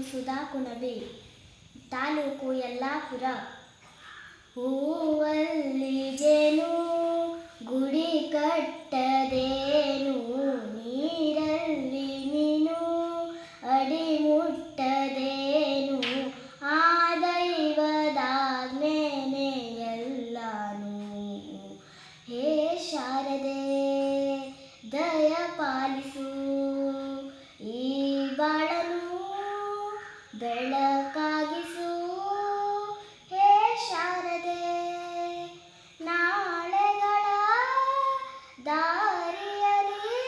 ಸುಧಾ ಕುಣವಿ ತಾಲೂಕು ಯಲ್ಲಾಪುರ. ಹೂವಲ್ಲಿ ಜೇನು, ಗುಡಿ ಕಟ್ಟದೇನು, ನೀರಲ್ಲಿ ಮೀನು ಅಡಿ ಮುಟ್ಟದೇನು, ಆ ದೈವದಾಗ್ನೇನೆ ಎಲ್ಲಾನು ಹೇ ಶಾರದೆ, ದಯ ಪಾಲಿಸು ಈ ಬಾಳನು ಬೆಳಕಾಗಿಸು ಹೇ ಶಾರದೆ ನಾಳೆಗಳ ದಾರಿಯಲ್ಲಿ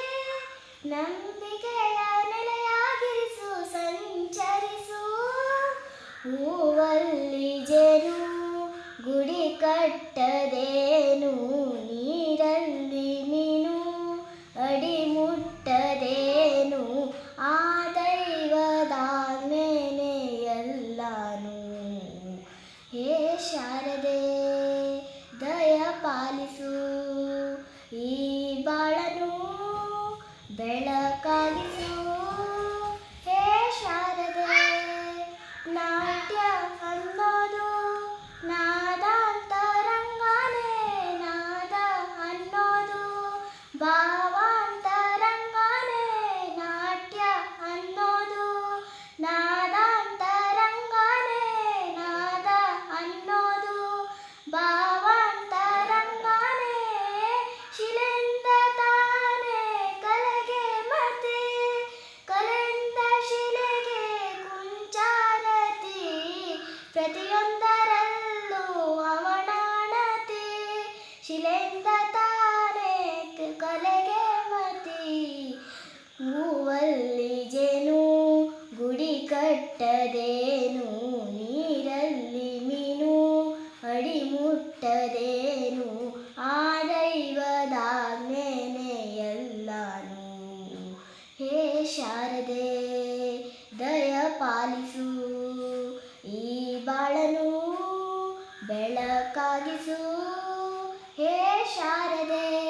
ನಂಬಿಕೆಯ ನೆಲೆಯಾಗಿರಿಸು ಸಂಚರಿಸು. ಹೂವಲ್ಲಿ ಜೇನು ಗುಡಿ ಕಟ್ಟದೇನು? ಶಾರದೆ ದಯ ಪಾಲಿಸು ಕಟ್ಟದೇನು ನೀರಲ್ಲಿ ಮೀನು ಅಡಿ ಮುಟ್ಟದೇನು? ಆ ದೈವದ ಎಲ್ಲಾನು ಹೇ ಶಾರದೆ, ದಯ ಪಾಲಿಸು. ಈ ಬಾಳನು ಬೆಳಕಾಗಿಸು. ಹೇ ಶಾರದೆ